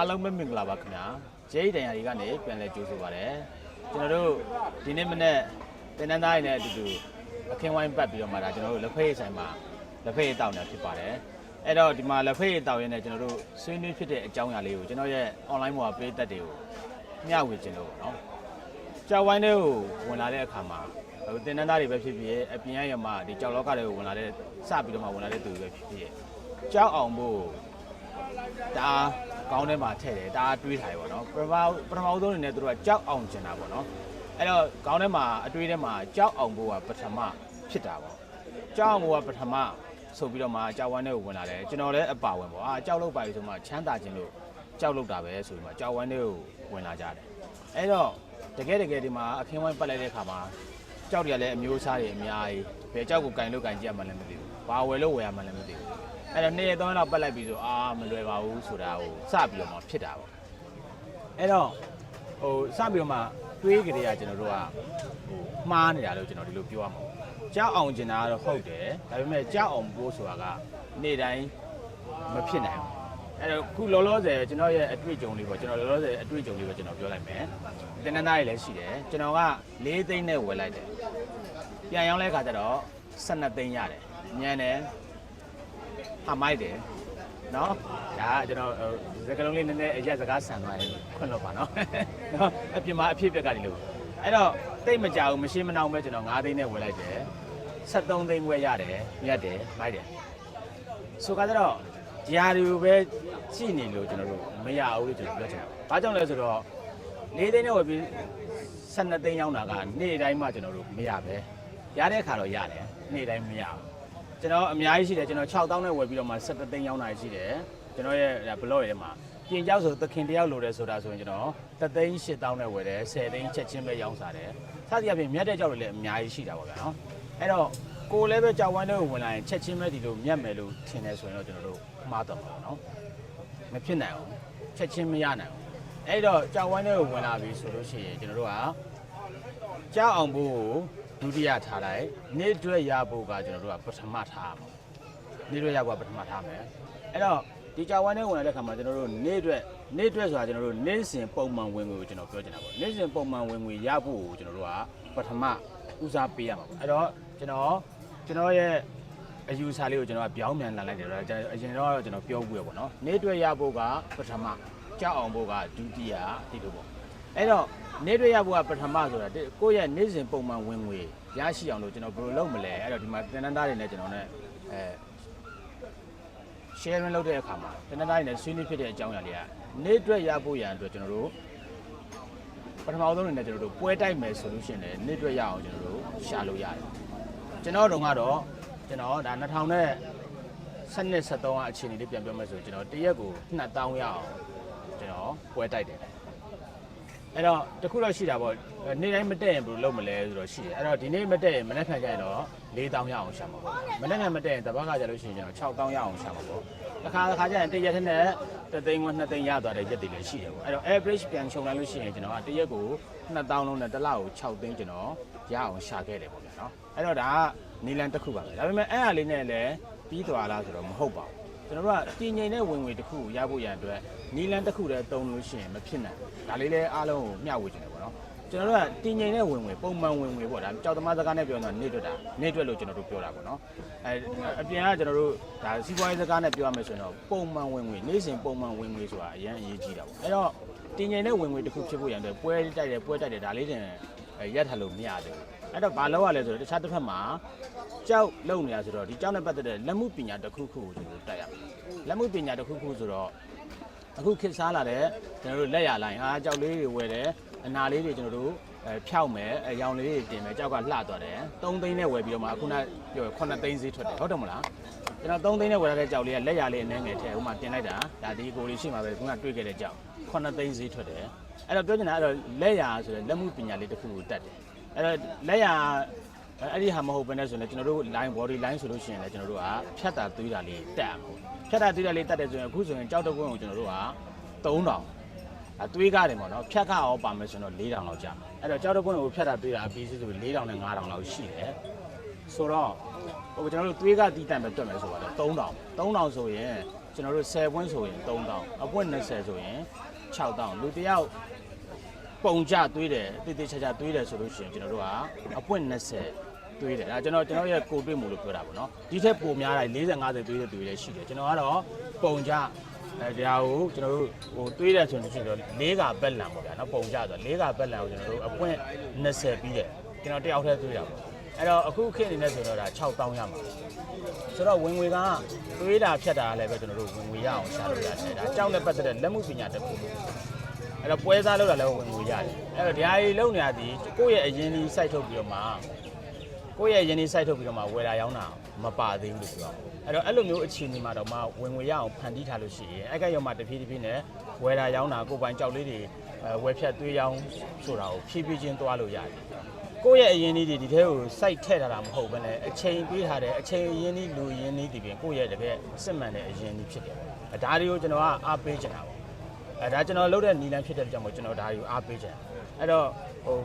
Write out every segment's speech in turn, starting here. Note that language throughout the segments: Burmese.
အားလုံးပဲမင်္ဂလာပါခင်ဗျာဂျေးတန်ရာတွေကနေပြန်လဲကြိုးဆိုပါရစေကျွန်တော်တို့ဒီနေ့မနေ့တင်နန်းသားရည်နဲ့အတူတူအခင်းဝိုင်းပတ်ပြီးတော့မှဒါကျွန်တော်တို့လက်ဖက်ရည်ဆိုင်မှာလက်ဖက်ရည်တောင်းနေတာဖြစ်ပါတယ်အဲ့တော့ဒီမှာလက်ဖက်ရည်တောင်းရင်းနဲ့ကျွန်တော်တို့ဆွေးနွေးဖြစ်တဲ့အကြောင်းအရာလေးကိုကျွန်တော်ရဲ့ online ပေါ်ကပေးသက်တွေကိုမျှဝေခြင်းလို့ပေါ့နော်ကြောက်ဝိုင်းတွေကိုဝင်လာတဲ့အခါမှာဟိုတင်နန်းသားတွေပဲဖြစ်ဖြစ်အပြင်ရရမှာဒီကြောက်လောကတွေကိုဝင်လာတဲ့စပြီးတော့မှဝင်လာတဲ့သူတွေပဲဖြစ်ဖြစ်ကြောက်အောင်ဖို့ဒါ ကောင်းထဲမှာထည့်တယ်ဒါတွေးထားရပေါ့နော်ပထမပထမဦးဆုံးအနေနဲ့သူတို့ကကြောက်အောင်ကျင်တာပေါ့နော်အဲ့တော့ကောင်းထဲမှာအတွေးထဲမှာကြောက်အောင်ဖို့ကပထမဖြစ်တာပေါ့ကြောက်အောင်ဖို့ကပထမဆိုပြီးတော့မှကြောက်ဝမ်းထဲကိုဝင်လာတယ်ကျွန်တော်လည်းအပါဝင်ပေါ့အာကြောက်လို့ပါပြီဆိုမှချမ်းသာခြင်းလို့ကြောက်လို့တာပဲဆိုပြီးမှကြောက်ဝမ်းထဲကိုဝင်လာကြတယ်အဲ့တော့တကယ်တကယ်ဒီမှာအခင်းဝိုင်းပတ်လိုက်တဲ့အခါမှာကြောက်တွေကလည်းအမျိုးအစားတွေအများကြီးဘယ်ကြောက်ကိုကင်လို့ကင်ကြည့်ရမှလည်းမသိဘူးဘာဝယ်လို့ဝယ်ရမှလည်းမသိဘူး အဲ့တော့နေ့ရက်သုံးရက်လောက်ပတ်လိုက်ပြီဆိုအာမလွယ်ပါဘူးဆိုတာကိုစပြီးတော့မှဖြစ်တာပေါ့အဲ့တော့ဟိုစပြီးတော့မှတွေးကြတဲ့ကကျွန်တော်တို့ကဟိုမှားနေတာလို့ကျွန်တော်ဒီလိုပြောရမှာပေါ့ကြောက်အောင်ကျင်တာကတော့ဟုတ်တယ်ဒါပေမဲ့ကြောက်အောင်ပိုးဆိုတာကနေ့တိုင်းမဖြစ်နိုင်ဘူးအဲ့တော့ခုလောလောဆယ်ကျွန်တော်ရဲ့အတွေ့အကြုံလေးပေါ့ကျွန်တော်လောလောဆယ်အတွေ့အကြုံလေးပဲကျွန်တော်ပြောလိုက်မယ်တင်နန်းသားတွေလည်းရှိတယ်ကျွန်တော်က၄သိန်းနဲ့ဝယ်လိုက်တယ်ပြန်ရောင်းလိုက်ခါကျတော့12သိန်းရတယ်ညံတယ် ဟာမိုက်တယ်နော်ဒါကကျွန်တော်ဟိုစကလုံးလေးနည်းနည်းအရက်စကားဆန်သွားရင်ခွင့်လို့ပါနော်နော်အပြင်မှာအဖြစ်ပြက်ကဒီလိုအဲ့တော့တိတ်မကြဘူးမရှင်းမနှောင်းပဲကျွန်တော်9သိန်းနဲ့ဝယ်လိုက်တယ်73သိန်းဝယ်ရတယ်မြတ်တယ်မိုက်တယ်ဆိုကြတော့ဒီဟာတွေကိုပဲကြည့်နေလို့ကျွန်တော်တို့မရဘူးလို့ကျွန်တော်ပြောချင်တာဘာကြောင့်လဲဆိုတော့၄သိန်းနဲ့ဝယ်ပြီး12သိန်းရောက်တာကနေ့တိုင်းမှကျွန်တော်တို့မရပဲရတဲ့အခါတော့ရတယ်နေ့တိုင်းမရဘူး ကျွန်တော်အများကြီးရှိတယ်ကျွန်တော်6000နဲ့ဝယ်ပြီးတော့မှ17သိန်းရောင်းတာရှိတယ်ကျွန်တော်ရဲ့ဘလော့ရဲ့မှာပြင်ကြောက်ဆိုသခင်တယောက်လိုတယ်ဆိုတာဆိုရင်ကျွန်တော်3သိန်း8000နဲ့ဝယ်တယ်10သိန်းချက်ချင်းပဲရောင်းစားတယ်စသဖြင့်မြတ်တဲ့ကြောက်တွေလည်းအများကြီးရှိတာပါဗျာနော်အဲ့တော့ကိုယ်လည်းပဲကြောက်ဝိုင်းတွေကိုဝင်လာရင်ချက်ချင်းပဲဒီလိုမြတ်မယ်လို့ထင်တယ်ဆိုရင်တော့ကျွန်တော်တို့မှားတော့မှာပေါ့နော်မဖြစ်နိုင်အောင်ချက်ချင်းမရနိုင်အောင်အဲ့တော့ကြောက်ဝိုင်းတွေကိုဝင်လာပြီဆိုလို့ရှိရင်ကျွန်တော်တို့ကကြောက်အောင်ဖို့ကို ဒုတိယထားလိုက်နေ့တွဲရဖို့ကကျွန်တော်တို့ကပထမထားမှာနေ့တွဲရဖို့ကပထမထားမယ်အဲ့တော့ဒီကြောက်ဝမ်းနဲ့ဝင်လာတဲ့ခါမှာကျွန်တော်တို့နေ့တွဲနေ့တွဲဆိုတာကျွန်တော်တို့နေ့စဉ်ပုံမှန်ဝင်ငွေကိုကျွန်တော်ပြောချင်တာပေါ့နေ့စဉ်ပုံမှန်ဝင်ငွေရဖို့ကိုကျွန်တော်တို့ကပထမဦးစားပေးရမှာပေါ့အဲ့တော့ကျွန်တော်ကျွန်တော်ရဲ့အယူဆလေးကိုကျွန်တော်ကပြောင်းပြန်လာလိုက်တယ်တော့ကျွန်တော်အရင်တော့ကျွန်တော်ပြောဘူးရပေါ့နော်နေ့တွဲရဖို့ကပထမကြောက်အောင်ဖို့ကဒုတိယဒီလိုပေါ့ အဲ့တော့နေတွေ့ရဖို့ကပထမဆိုတာတဲ့ကိုယ့်ရဲ့နေ့စဉ်ပုံမှန်ဝင်ငွေရရှိအောင်လို့ကျွန်တော်ဘယ်လိုလုပ်မလဲအဲ့တော့ဒီမှာတင်နန်းသားတွေနဲ့ကျွန်တော်နဲ့အဲ sharing လုပ်တဲ့အခါမှာတင်နန်းသားတွေနဲ့ဆွေးနွေးဖြစ်တဲ့အကြောင်းအရာတွေကနေတွေ့ရဖို့ရန်အတွက်ကျွန်တော်တို့ပထမဆုံးအနေနဲ့ကျွန်တော်တို့ပွဲတိုက်မယ်ဆိုလို့ရှိရင်လည်းနေတွေ့ရအောင်ကျွန်တော်တို့ရှာလို့ရတယ်ကျွန်တော်တို့ကတော့ကျွန်တော်ဒါ2000နဲ့စနစ်73အအခြေအနေလေးပြန်ပြောမယ်ဆိုရင်ကျွန်တော်တရက်ကို2000ရအောင်ကျွန်တော်ပွဲတိုက်တယ် အဲ့တော့တခုတော့ရှိတာပေါ့နေ့တိုင်းမတက်ရင်ဘယ်လိုလုပ်မလဲဆိုတော့ရှိတယ်အဲ့တော့ဒီနေ့မတက်ရင်မနေ့ဖန်ကြရင်တော့4000ရအောင်ရှာမှာပေါ့မနေ့ကမတက်ရင်တပတ်ကကြလို့ရှိရင်ကျွန်တော်6000ရအောင်ရှာမှာပေါ့တစ်ခါတစ်ခါကျရင်တရက်တစ်နဲ့တသိန်းက2သိန်းရသွားတဲ့ရက်တွေလည်းရှိတယ်ပေါ့အဲ့တော့ average ပြန်ခြုံလိုက်လို့ရှိရင်ကျွန်တော်ကတရက်ကို2000လုံးနဲ့တစ်လကို6သိန်းကျွန်တော်ရအောင်ရှာခဲ့တယ်ပေါ့ဗျာနော်အဲ့တော့ဒါကနီလန်တစ်ခုပါပဲဒါပေမဲ့အဲ့အရာလေးနဲ့လည်းပြီးသွားလားဆိုတော့မဟုတ်ပါဘူး ကျွန်တော်တို့ကတည်ငြိမ်တဲ့ဝင်ငွေတစ်ခုကိုရဖို့ရန်အတွက်နီလန်တစ်ခုတည်းတုံးလို့ရှိရင်မဖြစ်နိုင်ဘူးဒါလေးလည်းအားလုံးကိုမျှဝေချင်တယ်ပေါ့နော်ကျွန်တော်တို့ကတည်ငြိမ်တဲ့ဝင်ငွေပုံမှန်ဝင်ငွေပေါ့ဒါကြောက်သမားစကားနဲ့ပြောရင်တော့နေတွက်တာနေတွက်လို့ကျွန်တော်တို့ပြောတာပေါ့နော်အဲအပြင်ကကျွန်တော်တို့ဒါစီးပွားရေးစကားနဲ့ပြောရမယ်ဆိုရင်တော့ပုံမှန်ဝင်ငွေနေ့စဉ်ပုံမှန်ဝင်ငွေဆိုတာအရင်အရေးကြီးတာပေါ့အဲ့တော့တည်ငြိမ်တဲ့ဝင်ငွေတစ်ခုဖြစ်ဖို့ရန်အတွက်ပွဲတိုက်တယ်ပွဲတိုက်တယ်ဒါလေးတင်ရက်ထလို့မရသေးဘူး အဲ့တော့ဘာလုပ်ရလဲဆိုတော့တခြားတစ်ဖက်မှာကြောက်လုံနေရဆိုတော့ဒီကြောက်နဲ့ပတ်သက်တဲ့လက်မှုပညာတစ်ခုခုကိုကျွန်တော်တို့တိုက်ရမယ်လက်မှုပညာတစ်ခုခုဆိုတော့အခုခေတ်စားလာတဲ့ကျွန်တော်တို့လက်ရလိုင်းဟာကြောက်လေးတွေဝယ်တယ်အနာလေးတွေကျွန်တော်တို့အဲဖြောက်မယ်အရောင်လေးတွေတင်မယ်ကြောက်ကလှသွားတယ်3သိန်းနဲ့ဝယ်ပြီးတော့မှအခုနပြော9သိန်းဈေးထွက်တယ်ဟုတ်တယ်မလားကျွန်တော်3သိန်းနဲ့ဝယ်ရတဲ့ကြောက်လေးကလက်ရလေးအနှဲငယ်ထဲဥမာတင်လိုက်တာဒါဒီကိုလေးရှိမှာပဲခုနတွေ့ခဲ့တဲ့ကြောက်9သိန်းဈေးထွက်တယ်အဲ့တော့ပြောချင်တာအဲ့တော့လက်ရဆိုတဲ့လက်မှုပညာလေးတစ်ခုကိုတတ်တယ် အဲ့တော့လက်ရအဲအဲ့ဒီဟာမဟုတ်ဘဲနဲ့ဆိုရင်လည်းကျွန်တော်တို့ line body line ဆိုလို့ရှိရင်လည်းကျွန်တော်တို့ကဖြတ်တာသွေးတာလေးတက်အောင်ဖြတ်တာသွေးတာလေးတက်တယ်ဆိုရင်အခုဆိုရင်ကြောက်တကွင်းကိုကျွန်တော်တို့က3000အသွေးကားတယ်ပေါ့နော်ဖြတ်ခါအောင်ပါမယ်ဆိုရင်တော့4000လောက်ကြာအဲ့တော့ကြောက်တကွင်းကိုဖြတ်တာသွေးတာအပြီးစီဆို4000နဲ့5000လောက်ရှိတယ်ဆိုတော့ဟိုကျွန်တော်တို့သွေးကတီးတန်ပဲတွက်မယ်ဆိုတော့3000 3000ဆိုရင်ကျွန်တော်တို့10ပွင့်ဆိုရင်3000အပွင့်20ဆိုရင်6000လူတစ်ယောက် ပုံကြသွေးတယ်တိတိကျကျသွေးတယ်ဆိုလို့ရှိရင်ကျွန်တော်တို့ကအပွင့်20သွေးတယ်ဒါကျွန်တော်ကျွန်တော်ရဲ့ကိုတွေ့မှုလို့ပြောတာပေါ့နော်ဒီထက်ပိုများတာ40 50သွေးတဲ့သွေးလည်းရှိတယ်ကျွန်တော်ကတော့ပုံကြအဲဒါကိုကျွန်တော်တို့ဟိုတွေးတယ်ဆိုရင်ရှိတော့၄ကဘက်လန်ပေါ့ဗျာနော်ပုံကြဆို၄ကဘက်လန်ကိုကျွန်တော်တို့အပွင့်20ပြီးတယ်ကျွန်တော်တယောက်တည်းတွေးတာပေါ့အဲ့တော့အခုခေတ်အနေနဲ့ဆိုတော့ဒါ6000ရမှာဆိုတော့ဝင်ငွေကတွေးတာဖြတ်တာလည်းပဲကျွန်တော်တို့ဝင်ငွေရအောင်ရှာလို့ရတယ်ဒါကြောက်နဲ့ပတ်သက်တဲ့လက်မှုပညာတစ်ခု အဲ့တော့ပွဲစားလောက်တာလည်းဝင်ငွေရတယ်အဲ့တော့ဒီဟာကြီးလုံနေရသည်ကိုယ့်ရဲ့အရင်ကြီးစိုက်ထုတ်ပြီးတော့မှကိုယ့်ရဲ့အရင်ကြီးစိုက်ထုတ်ပြီးတော့မှဝယ်တာရောင်းတာမပါသေးဘူးလို့ပြောအဲ့တော့အဲ့လိုမျိုးအခြေအနေမှာတော့မှဝင်ငွေရအောင်ဖန်တီးထားလို့ရှိရင်အဲ့ကရောမှတဖြည်းဖြည်းနဲ့ဝယ်တာရောင်းတာကိုယ်ပိုင်ကြောက်လေးတွေအဲဝယ်ဖြတ်သွေးရောင်းဆိုတာကိုဖြည်းဖြည်းချင်းသွားလို့ရတယ်ကိုယ့်ရဲ့အရင်လေးတွေဒီထဲကိုစိုက်ထည့်ထားတာမဟုတ်ဘဲနဲ့အချိန်ပေးထားတယ်အချိန်အရင်လေးလူအရင်လေးဒီပြင်ကိုယ့်ရဲ့တကယ်စစ်မှန်တဲ့အရင်လေးဖြစ်တယ်အဲဒါတွေကိုကျွန်တော်ကအားပေးချင်တာပေါ့ အဲဒါကျွန်တော်လုပ်တဲ့နီလန်ဖြစ်တဲ့ကြောင့်မို့ကျွန်တော်ဒါတွေကိုအားပေးချင်တာအဲ့တော့ဟို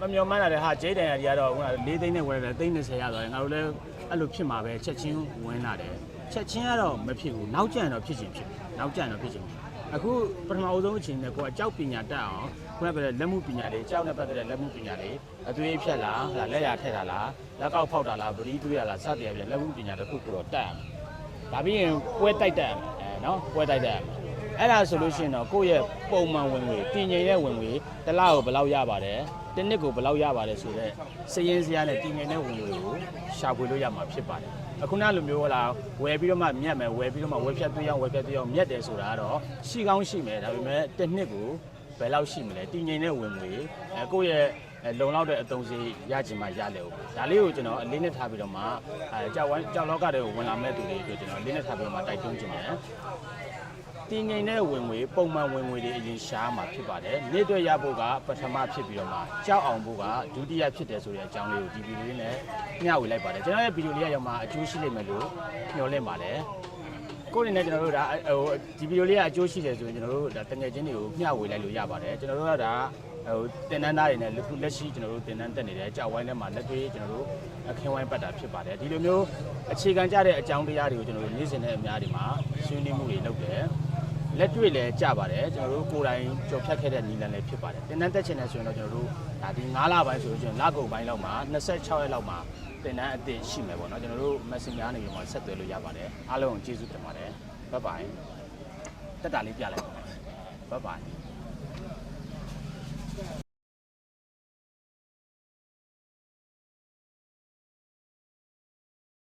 မမျော်မှန်းတာတဲ့ဟာဂျိတ်တန်ရကြီးကတော့ဟိုက၄သိန်းနဲ့ဝယ်တယ်သိန်း30ရသွားတယ်ငါတို့လည်းအဲ့လိုဖြစ်မှာပဲချက်ချင်းဝင်လာတယ်ချက်ချင်းကတော့မဖြစ်ဘူးနောက်ကျန်တော့ဖြစ်ချင်းဖြစ်နောက်ကျန်တော့ဖြစ်ချင်းဖြစ်အခုပထမအဆုံးအချိန်နဲ့ကိုကအကြောက်ပညာတက်အောင်ခုနကပြောတဲ့လက်မှုပညာလေးကြောက်နဲ့ပတ်သက်တဲ့လက်မှုပညာလေးအသွေးဖြတ်လားဟာလက်ရထက်တာလားလက်ကောက်ဖောက်တာလားဗတိတွေးရလားစသည်အပြင်လက်မှုပညာတစ်ခုခုတော့တက်ရမယ်။ဒါပြီးရင်ပွဲတိုက်တက်ရမယ်အဲနော်ပွဲတိုက်တက်ရမယ်။ အဲ့ဒါဆိုလို့ရှိရင်တော့ကိုယ့်ရဲ့ပုံမှန်ဝင်ငွေတည်ငြိမ်တဲ့ဝင်ငွေတစ်လကိုဘယ်လောက်ရပါတယ်တစ်နှစ်ကိုဘယ်လောက်ရပါတယ်ဆိုတော့စည်ရင်းစရာနဲ့တည်ငြိမ်တဲ့ဝင်ငွေကိုရှာဖွေလို့ရမှာဖြစ်ပါတယ်။အခုနလိုမျိုးဟလာဝယ်ပြီးတော့မှမြတ်မယ်ဝယ်ပြီးတော့မှဝယ်ဖြတ်သွေးအောင်ဝယ်ဖြတ်သွေးအောင်မြတ်တယ်ဆိုတာကတော့ရှိကောင်းရှိမယ်ဒါပေမဲ့တစ်နှစ်ကိုဘယ်လောက်ရှိမလဲတည်ငြိမ်တဲ့ဝင်ငွေအဲကိုယ့်ရဲ့အဲလုံလောက်တဲ့အတုံးစီရချင်မှရလဲဦးဒါလေးကိုကျွန်တော်အလေးနဲ့ထားပြီးတော့မှအဲကြောက်ဝိုင်းကြောက်လောကတွေကိုဝင်လာမဲ့သူတွေအတွက်ကျွန်တော်အလေးနဲ့ထားပြီးတော့မှတိုက်တွန်းခြင်းတယ် တည်ငြိမ်တဲ့ဝင်ငွေပုံမှန်ဝင်ငွေတွေအရင်ရှားမှာဖြစ်ပါတယ်နေ့တွေ့ရဖို့ကပထမဖြစ်ပြီးတော့မှကြောက်အောင်ဖို့ကဒုတိယဖြစ်တယ်ဆိုတဲ့အကြောင်းလေးကိုဒီဗီဒီယိုလေးနဲ့မျှဝေလိုက်ပါတယ်ကျွန်တော်ရဲ့ဗီဒီယိုလေးရောက်မှအကျိုးရှိလိမ့်မယ်လို့မျှော်လင့်ပါတယ်ကိုယ်အနေနဲ့ကျွန်တော်တို့ဒါဟိုဒီဗီဒီယိုလေးကအကျိုးရှိတယ်ဆိုရင်ကျွန်တော်တို့ဒါတငယ်ချင်းတွေကိုမျှဝေလိုက်လို့ရပါတယ်ကျွန်တော်တို့ကဒါဟိုတင်နန်းသားတွေနဲ့လက်ခုလက်ရှိကျွန်တော်တို့တင်နန်းတက်နေတယ်ကြောက်ဝိုင်းထဲမှာလက်တွေကျွန်တော်တို့အခင်းဝိုင်းပတ်တာဖြစ်ပါတယ်ဒီလိုမျိုးအခြေခံကြတဲ့အကြောင်းတရားတွေကိုကျွန်တော်တို့နေ့စဉ်နဲ့အများဒီမှာဆွေးနွေးမှုတွေလုပ်တယ် လက်တွေ့လည်းကြပါတယ်ကျွန်တော်တို့ကိုယ်တိုင်ကြော်ဖြတ်ခဲ့တဲ့နီလန်လည်းဖြစ်ပါတယ်တင်နန်းတက်ချင်တယ်ဆိုရင်တော့ကျွန်တော်တို့ဒါဒီ9လပိုင်းဆိုရင်လကုန်ပိုင်းလောက်မှာ26ရက်လောက်မှာတင်နန်းအသစ်ရှိမယ်ပေါ့နော်ကျွန်တော်တို့ Messenger ကနေပြီးမှဆက်သွယ်လို့ရပါတယ်အားလုံးကိုကျေးဇူးတင်ပါတယ်ဘတ်ပိုင်တက်တာလေးပြလိုက်ပါဘတ်ပိုင်